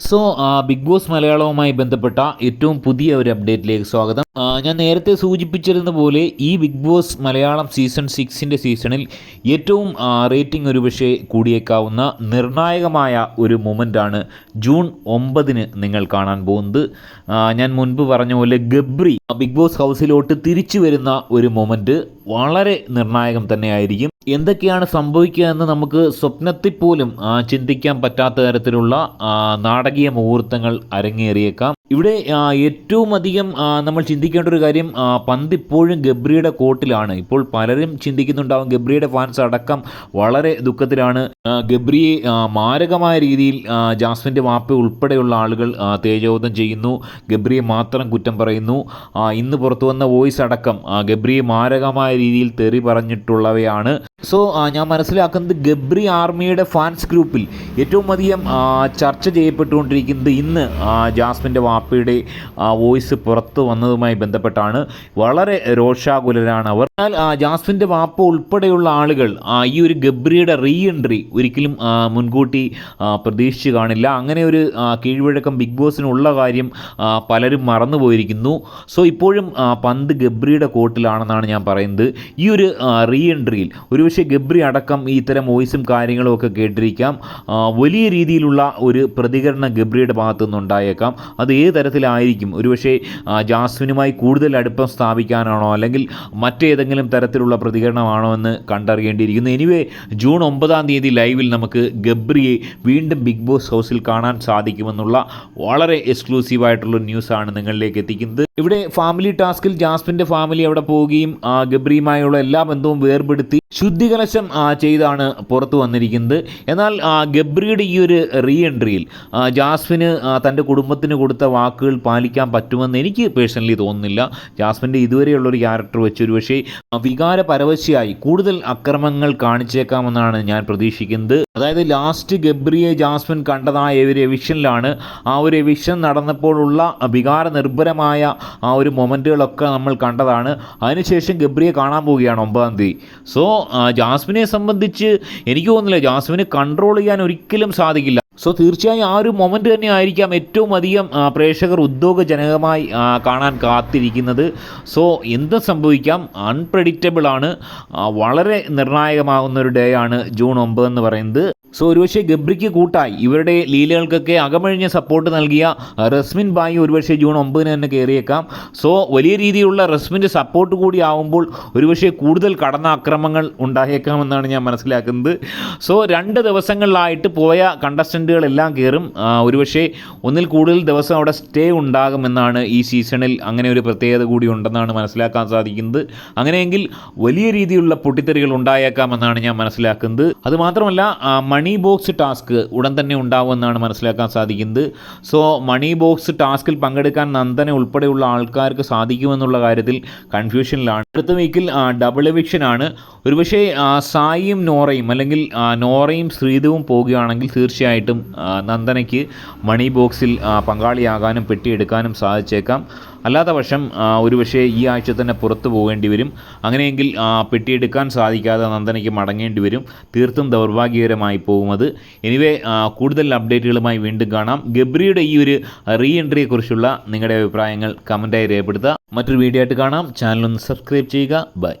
So big boss മലയാളവുമായി ബന്ധപ്പെട്ട ഏറ്റവും പുതിയ ഒരു അപ്ഡേറ്റിലേക്ക് സ്വാഗതം. ഞാൻ നേരത്തെ സൂചിപ്പിച്ചിരുന്ന പോലെ ഈ ബിഗ് ബോസ് മലയാളം സീസൺ സിക്സിന്റെ സീസണിൽ ഏറ്റവും റേറ്റിംഗ് ഒരുപക്ഷെ കൂടിയേക്കാവുന്ന നിർണായകമായ ഒരു മൊമെന്റാണ് ജൂൺ ഒമ്പതിന് നിങ്ങൾ കാണാൻ പോകുന്നത്. ഞാൻ മുൻപ് പറഞ്ഞ പോലെ ഗബ്രി ബിഗ് ബോസ് ഹൗസിലോട്ട് തിരിച്ചു വരുന്ന ഒരു മൊമെന്റ് വളരെ നിർണായകം തന്നെയായിരിക്കും. എന്തൊക്കെയാണ് സംഭവിക്കുക എന്ന് നമുക്ക് സ്വപ്നത്തിൽ പോലും ചിന്തിക്കാൻ പറ്റാത്ത തരത്തിലുള്ള നാടകീയ മുഹൂർത്തങ്ങൾ അരങ്ങേറിയേക്കാം. ഇവിടെ ഏറ്റവും അധികം നമ്മൾ ചിന്തിക്കേണ്ട ഒരു കാര്യം പന്ത് ഇപ്പോഴും ഗബ്രിയുടെ കോട്ടിലാണ്. ഇപ്പോൾ പലരും ചിന്തിക്കുന്നുണ്ടാവും ഗബ്രിയുടെ ഫാൻസ് അടക്കം വളരെ ദുഃഖത്തിലാണ്. ഗബ്രിയെ മാരകമായ രീതിയിൽ ജാസ്മിന്റെ വാപ്പ ഉൾപ്പെടെയുള്ള ആളുകൾ തേജോധം ചെയ്യുന്നു. ഗബ്രിയെ മാത്രം കുറ്റം പറയുന്നു. ഇന്ന് പുറത്തു വന്ന വോയിസ് അടക്കം ഗബ്രിയെ മാരകമായ രീതിയിൽ തെറി പറഞ്ഞിട്ടുള്ളവയാണ്. സോ ഞാൻ മനസ്സിലാക്കുന്നത് ഗബ്രി ആർമിയുടെ ഫാൻസ് ഗ്രൂപ്പിൽ ഏറ്റവും അധികം ചർച്ച ചെയ്യപ്പെട്ടുകൊണ്ടിരിക്കുന്നത് ഇന്ന് ജാസ്മിന്റെ വാപ്പയുടെ വോയിസ് പുറത്തു വന്നതുമായി ബന്ധപ്പെട്ടാണ്. വളരെ രോഷാകുലരാണ് അവർ. എന്നാൽ ജാസ്മിന്റെ വാപ്പ ഉൾപ്പെടെയുള്ള ആളുകൾ ഈ ഒരു ഗബ്രിയുടെ റീ എൻട്രി ഒരിക്കലും മുൻകൂട്ടി പ്രതീക്ഷിച്ചു കാണില്ല. അങ്ങനെ ഒരു കീഴ്വഴക്കം ബിഗ് ബോസിനുള്ള കാര്യം പലരും മറന്നുപോയിരിക്കുന്നു. സോ ഇപ്പോഴും പന്ത് ഗബ്രിയുടെ കോട്ടിലാണെന്നാണ് ഞാൻ പറയുന്നത്. ഈ ഒരു റീ എൻട്രിയിൽ ഒരുപക്ഷെ ഗബ്രി അടക്കം ഈ ഇത്തരം വോയിസും കാര്യങ്ങളും ഒക്കെ കേട്ടിരിക്കാം. വലിയ രീതിയിലുള്ള ഒരു പ്രതികരണം ഗബ്രിയുടെ ഭാഗത്തു നിന്നുണ്ടായേക്കാം അത് ഏത് തരത്തിലായിരിക്കും? ഒരുപക്ഷെ ജാസ്മിനുമായി കൂടുതൽ അടുപ്പം സ്ഥാപിക്കാനാണോ? അല്ലെങ്കിൽ മറ്റേതെങ്കിലും തരത്തിലുള്ള പ്രതികരണമാണോ എന്ന് കണ്ടറിയേണ്ടിയിരിക്കുന്നു. എനിവേ ജൂൺ ഒമ്പതാം തീയതി ലൈവിൽ നമുക്ക് ഗബ്രിയെ വീണ്ടും ബിഗ് ബോസ് ഹൗസിൽ കാണാൻ സാധിക്കുമെന്നുള്ള വളരെ എക്സ്ക്ലൂസീവ് എക്സ്ക്ലൂസീവായിട്ടുള്ള ന്യൂസാണ് നിങ്ങളിലേക്ക് എത്തിക്കുന്നത്. ഇവിടെ ഫാമിലി ടാസ്കിൽ ജാസ്മിന്റെ ഫാമിലി അവിടെ പോവുകയും ആ, ഗബ്രിയുമായുള്ള എല്ലാ ബന്ധവും വേർപെടുത്തി ശുദ്ധികലശം ചെയ്താണ് പുറത്തു വന്നിരിക്കുന്നത്. എന്നാൽ ഗബ്രിയുടെ ഈ ഒരു റീ എൻട്രിയിൽ ജാസ്മിന് തന്റെ കുടുംബത്തിന് കൊടുത്ത വാക്കുകൾ പാലിക്കാൻ പറ്റുമെന്ന് എനിക്ക് പേഴ്സണലി തോന്നുന്നില്ല. ജാസ്മിന്റെ ഇതുവരെയുള്ള ഒരു ക്യാരക്ടർ വെച്ചൊരു പക്ഷേ വികാര പരവശയായി കൂടുതൽ അക്രമങ്ങൾ കാണിച്ചേക്കാമെന്നാണ് ഞാൻ പ്രതീക്ഷിക്കുന്നത്. അതായത് ലാസ്റ്റ് ഗബ്രിയെ ജാസ്മിൻ കണ്ടതായ ഒരു എവിഷനിലാണ് ആ ഒരു എവിഷൻ നടന്നപ്പോഴുള്ള വികാര നിർഭരമായ ആ ഒരു മൊമെന്റുകളൊക്കെ നമ്മൾ കണ്ടതാണ്. അതിനുശേഷം ഗബ്രിയെ കാണാൻ പോവുകയാണ് ഒമ്പതാം തീയതി. സോ ജാസ്മിനെ സംബന്ധിച്ച് എനിക്ക് തോന്നുന്നില്ല ജാസ്മിന് കൺട്രോൾ ചെയ്യാൻ ഒരിക്കലും സാധിക്കില്ല. സോ തീർച്ചയായും ആ ഒരു മൊമെന്റ് തന്നെ ആയിരിക്കാം ഏറ്റവും അധികം പ്രേക്ഷകർ ഉദ്യോഗജനകമായി കാണാൻ കാത്തിരിക്കുന്നത്. സോ എന്ത് സംഭവിക്കാം? അൺപ്രഡിക്റ്റബിളാണ് വളരെ നിർണായകമാകുന്ന ഒരു ഡേ ആണ് ജൂൺ ഒമ്പത് എന്ന് പറയുന്നത്. സോ ഒരുപക്ഷെ ഗബ്രിക്ക് കൂട്ടായി. ഇവരുടെ ലീലകൾക്കൊക്കെ അകമഴിഞ്ഞ സപ്പോർട്ട് നൽകിയ റസ്മിൻ ബായി ഒരുപക്ഷെ ജൂൺ ഒമ്പതിന് തന്നെ കയറിയേക്കാം. സോ വലിയ രീതിയിലുള്ള റസ്മിന്റെ സപ്പോർട്ട് കൂടി ആവുമ്പോൾ ഒരുപക്ഷെ കൂടുതൽ കടന്നാക്രമങ്ങൾ ഉണ്ടായേക്കാമെന്നാണ് ഞാൻ മനസ്സിലാക്കുന്നത്. സോ രണ്ട് ദിവസങ്ങളിലായിട്ട് പോയ കണ്ടസ്റ്റന്റുകളെല്ലാം കയറും. ഒരുപക്ഷെ ഒന്നിൽ കൂടുതൽ ദിവസം അവിടെ സ്റ്റേ ഉണ്ടാകുമെന്നാണ് ഈ സീസണിൽ അങ്ങനെ ഒരു പ്രത്യേകത കൂടി ഉണ്ടെന്നാണ് മനസ്സിലാക്കാൻ സാധിക്കുന്നത്. അങ്ങനെയെങ്കിൽ വലിയ രീതിയിലുള്ള പൊട്ടിത്തെറികൾ ഉണ്ടായേക്കാമെന്നാണ് ഞാൻ മനസ്സിലാക്കുന്നത്. അതുമാത്രമല്ല ആ, മണി ബോക്സ് ടാസ്ക് ഉടൻ തന്നെ ഉണ്ടാവുമെന്നാണ് മനസ്സിലാക്കാൻ സാധിക്കുന്നത്. സോ മണി ബോക്സ് ടാസ്കിൽ പങ്കെടുക്കാൻ നന്ദന ഉൾപ്പെടെയുള്ള ആൾക്കാർക്ക് സാധിക്കുമെന്നുള്ള കാര്യത്തിൽ കൺഫ്യൂഷനിലാണ് അടുത്ത വീക്കിൽ ഡബിൾ എവിക്ഷൻ ആണ്. ഒരുപക്ഷെ സായിയും നോറയും അല്ലെങ്കിൽ നോറയും ശ്രീധവും പോവുകയാണെങ്കിൽ തീർച്ചയായിട്ടും നന്ദനയ്ക്ക് മണി ബോക്സിൽ പങ്കാളിയാകാനും പെട്ടിയെടുക്കാനും സാധിച്ചേക്കാം. അല്ലാത്ത പക്ഷം ഒരുപക്ഷെ ഈ ആഴ്ച തന്നെ പുറത്തു പോകേണ്ടി വരും. അങ്ങനെയെങ്കിൽ പെട്ടിയെടുക്കാൻ സാധിക്കാതെ നന്ദനയ്ക്ക് മടങ്ങേണ്ടി വരും. തീർത്തും ദൗർഭാഗ്യകരമായി പോകുമത് എനിവേ കൂടുതൽ അപ്ഡേറ്റുകളുമായി വീണ്ടും കാണാം. ഗബ്രിയുടെ ഈ ഒരു റീ എൻട്രിയെക്കുറിച്ചുള്ള നിങ്ങളുടെ അഭിപ്രായങ്ങൾ കമന്റായി രേഖപ്പെടുത്തുക. മറ്റൊരു വീഡിയോ ആയിട്ട് കാണാം. ചാനൽ ഒന്ന് സബ്സ്ക്രൈബ് ചെയ്യുക. ബൈ.